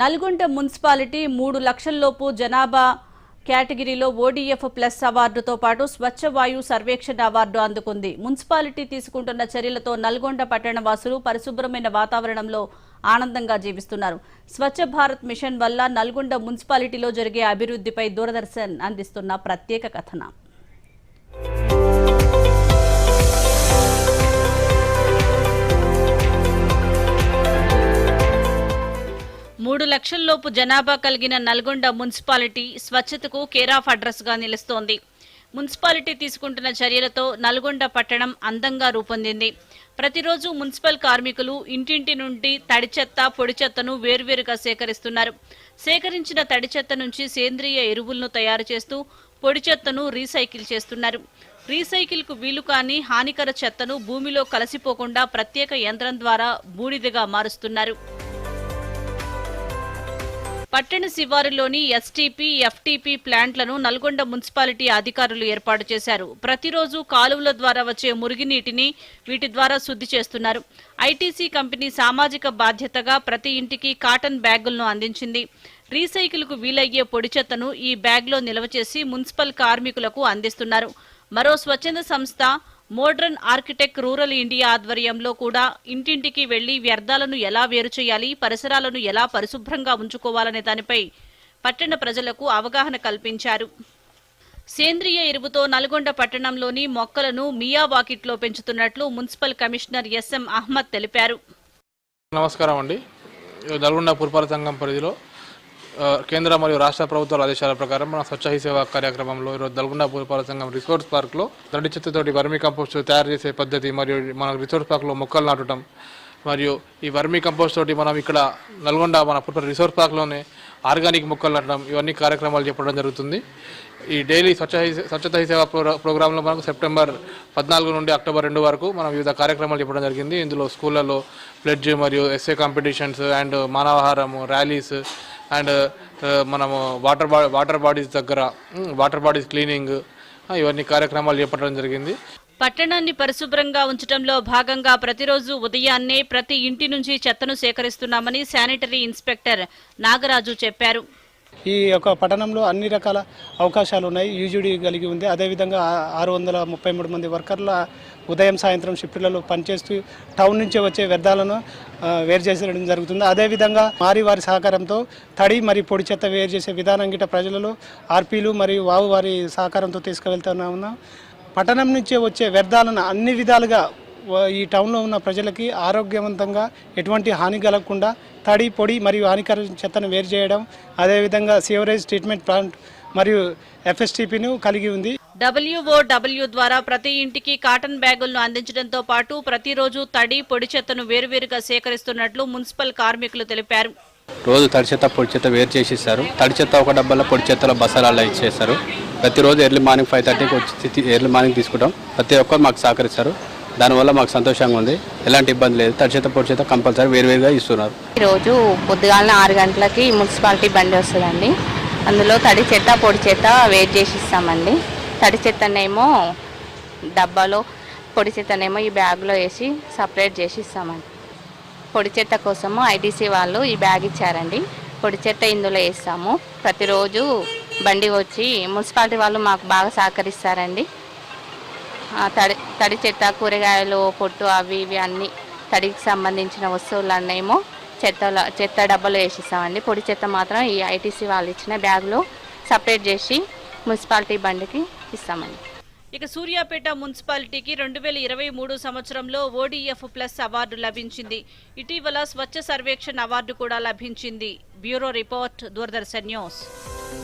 Nalgonda municipality మూడు లక్షల్లోపు జనాభా కేటగిరీలో ఓడీఎఫ్ ప్లస్ అవార్డుతో పాటు స్వచ్ఛ వాయు సర్వేక్షణ అవార్డు అందుకుంది. మున్సిపాలిటీ తీసుకుంటున్న చర్యలతో నల్గొండ పట్టణ వాసులు పరిశుభ్రమైన వాతావరణంలో ఆనందంగా జీవిస్తున్నారు. స్వచ్ఛ భారత్ మిషన్ వల్ల నల్గొండ మున్సిపాలిటీలో జరిగే అభివృద్ధిపై దూరదర్శన్ అందిస్తున్న ప్రత్యేక కథనం. లక్షల్లోపు జనాభా కలిగిన నల్గొండ మున్సిపాలిటీ స్వచ్ఛతకు కేరాఫ్ అడ్రస్గా నిలుస్తోంది. మున్సిపాలిటీ తీసుకుంటున్న చర్యలతో నల్గొండ పట్టణం అందంగా రూపొందింది. ప్రతిరోజు మున్సిపల్ కార్మికులు ఇంటింటి నుండి తడి చెత్త పొడి చెత్తను వేర్వేరుగా సేకరిస్తున్నారు. సేకరించిన తడి చెత్త నుంచి సేంద్రియ ఎరువులను తయారు చేస్తూ పొడి చెత్తను రీసైకిల్ చేస్తున్నారు. రీసైకిల్కు వీలు కాని హానికర చెత్తను భూమిలో కలసిపోకుండా ప్రత్యేక యంత్రం ద్వారా బూడిదగా మారుస్తున్నారు. పట్టణ శివారులోని ఎస్టీపీ ఎఫ్టీపీ ప్లాంట్లను నల్గొండ మున్సిపాలిటీ అధికారులు ఏర్పాటు చేశారు. ప్రతిరోజు కాలువల ద్వారా వచ్చే మురుగునీటిని వీటి ద్వారా శుద్ధి చేస్తున్నారు. ఐటీసీ కంపెనీ సామాజిక బాధ్యతగా ప్రతి ఇంటికి కాటన్ బ్యాగులను అందించింది. రీసైకిల్కు వీలయ్యే పొడి చెత్తను ఈ బ్యాగ్లో నిల్వ చేసి మున్సిపల్ కార్మికులకు అందిస్తున్నారు. మరో స్వచ్ఛంద సంస్థ మోడ్రన్ ఆర్కిటెక్ట్ రూరల్ ఇండియా ఆధ్వర్యంలో కూడా ఇంటింటికి వెళ్ళి వ్యర్థాలను ఎలా వేరు చేయాలి పరిసరాలను ఎలా పరిశుభ్రంగా ఉంచుకోవాలనే దానిపై పట్టణ ప్రజలకు అవగాహన కల్పించారు. సేంద్రియ ఎరువుతో నల్గొండ పట్టణంలోని మొక్కలను మియా వాకిట్లో పెంచుతున్నట్లు మున్సిపల్ కమిషనర్ ఎస్ఎం అహ్మద్ తెలిపారు. నమస్కారం అండి. నల్గొండ పురపాలక సంఘం పరిధిలో కేంద్ర మరియు రాష్ట్ర ప్రభుత్వాల ఆదేశాల ప్రకారం మన స్వచ్ఛ హీ సేవా కార్యక్రమంలో ఈరోజు నల్గొండ పూర్పాల సంఘం రిసోర్స్ పార్క్లో తడి చెత్తతోటి వర్మీ కంపోస్ట్ తయారు చేసే పద్ధతి మరియు మన రిసోర్స్ పార్క్లో మొక్కలు నాటడం మరియు ఈ వర్మీ కంపోస్ట్ తోటి మనం ఇక్కడ నల్గొండ మన పురపాలక రిసోర్స్ పార్క్లోనే ఆర్గానిక్ మొక్కలు నాటడం ఇవన్నీ కార్యక్రమాలు చెప్పడం జరుగుతుంది. ఈ డైలీ స్వచ్ఛ స్వచ్ఛత హీ సేవా ప్రోగ్రా- ప్రోగ్రాంలో మనకు సెప్టెంబర్ పద్నాలుగు నుండి అక్టోబర్ రెండు వరకు మనం వివిధ కార్యక్రమాలు చెప్పడం జరిగింది. ఇందులో స్కూళ్ళలో ప్లెడ్జ్ మరియు ఎస్ఏ కాంపిటీషన్స్ అండ్ మానవహారము ర్యాలీస్ అండ్ మనము వాటర్ బా వాటర్ బాడీస్ దగ్గర వాటర్ బాడీస్ క్లీనింగ్ ఇవన్నీ కార్యక్రమాలు చేపట్టడం జరిగింది. పట్టణాన్ని పరిశుభ్రంగా ఉంచడంలో భాగంగా ప్రతిరోజు ఉదయాన్నే ప్రతి ఇంటి నుంచి చెత్తను సేకరిస్తున్నామని శానిటరీ ఇన్స్పెక్టర్ నాగరాజు చెప్పారు. ఈ యొక్క పట్టణంలో అన్ని రకాల అవకాశాలు ఉన్నాయి. యూజీడీ కలిగి ఉంది. అదేవిధంగా ఆరు వందల ముప్పై మూడు మంది వర్కర్ల ఉదయం సాయంత్రం షిఫ్ట్లలో పనిచేస్తూ టౌన్ నుంచి వచ్చే వ్యర్థాలను వేరు చేసేయడం జరుగుతుంది. అదేవిధంగా మారి వారి సహకారంతో తడి మరియు పొడి చెత్త వేరు చేసే విధానం గిట ప్రజలలో ఆర్పీలు మరియు వావు వారి సహకారంతో తీసుకువెళ్తున్నాము పట్టణం నుంచి వచ్చే వ్యర్థాలను అన్ని విధాలుగా ఈ టౌన్లో ఉన్న ప్రజలకి ఆరోగ్యవంతంగా ఎటువంటి హాని కలగకుండా తడి పొడి మరియు హానికర చెత్తను వేరు చేయడం అదేవిధంగా సివరేజ్ ట్రీట్మెంట్ ప్లాంట్ మరియు ఎఫ్ఎస్టిపిను కలిగి ఉంది. డబ్ల్యూఓడబ్ల్యూ ద్వారా ప్రతి ఇంటికి కాటన్ బ్యాగులను అందించడంతో పాటు ప్రతిరోజు తడి పొడి చెత్తను వేరువేరుగా సేకరిస్తున్నట్లు మున్సిపల్ కార్మికులు తెలిపారు. రోజు తడి చెత్త పొడి చెత్త వేరు చేసి ఇస్తారు తడి చెత్త ఒక డబ్బాలో పొడి చెత్తలో బసాలలో ఇచ్చేస్తారు. ప్రతిరోజు ఎర్లీ మార్నింగ్ ఫైవ్ థర్టీకి వచ్చి ఎర్లీ మార్నింగ్ తీసుకుంటాం. ప్రతి ఒక్కరు మాకు సహకరిస్తారు. దానివల్ల మాకు సంతోషంగా ఉంది. ఎలాంటి ఇబ్బంది లేదు. తడిచేత పొడిచేత కంపల్సరీ వేరువేరుగా ఇస్తున్నారు. ఈరోజు పొద్దుగాలన ఆరు గంటలకి మున్సిపాలిటీ బండి వస్తుందండి. అందులో తడి చెత్త పొడి చెత్త వేరు చేసి ఇస్తామండి. తడి చెత్తనేమో డబ్బాలో పొడి చెత్తనేమో ఈ బ్యాగ్లో వేసి సపరేట్ చేసి ఇస్తామండి. పొడి చెత్త కోసము ఐటీసీ వాళ్ళు ఈ బ్యాగ్ ఇచ్చారండి. పొడి చెత్త ఇందులో వేస్తాము. ప్రతిరోజు బండి వచ్చి మున్సిపాలిటీ వాళ్ళు మాకు బాగా సహకరిస్తారండి. తడి తడి చెత్త కూరగాయలు పొట్టు అవి ఇవి అన్నీ తడికి సంబంధించిన వస్తువులన్నేమో చెత్తలో చెత్త డబ్బాలో వేసిస్తామండి. పొడి చెత్త మాత్రం ఈ ఐటీసీ వాళ్ళు ఇచ్చిన బ్యాగ్లో సపరేట్ చేసి మున్సిపాలిటీ బండికి ఇస్తామండి. ఇక సూర్యాపేట మున్సిపాలిటీకి రెండు వేల ఇరవై మూడు సంవత్సరంలో ఓడీఎఫ్ ప్లస్ అవార్డు లభించింది. ఇటీవల స్వచ్ఛ సర్వేక్షణ్ అవార్డు కూడా లభించింది. Bureau report Doordarshan news.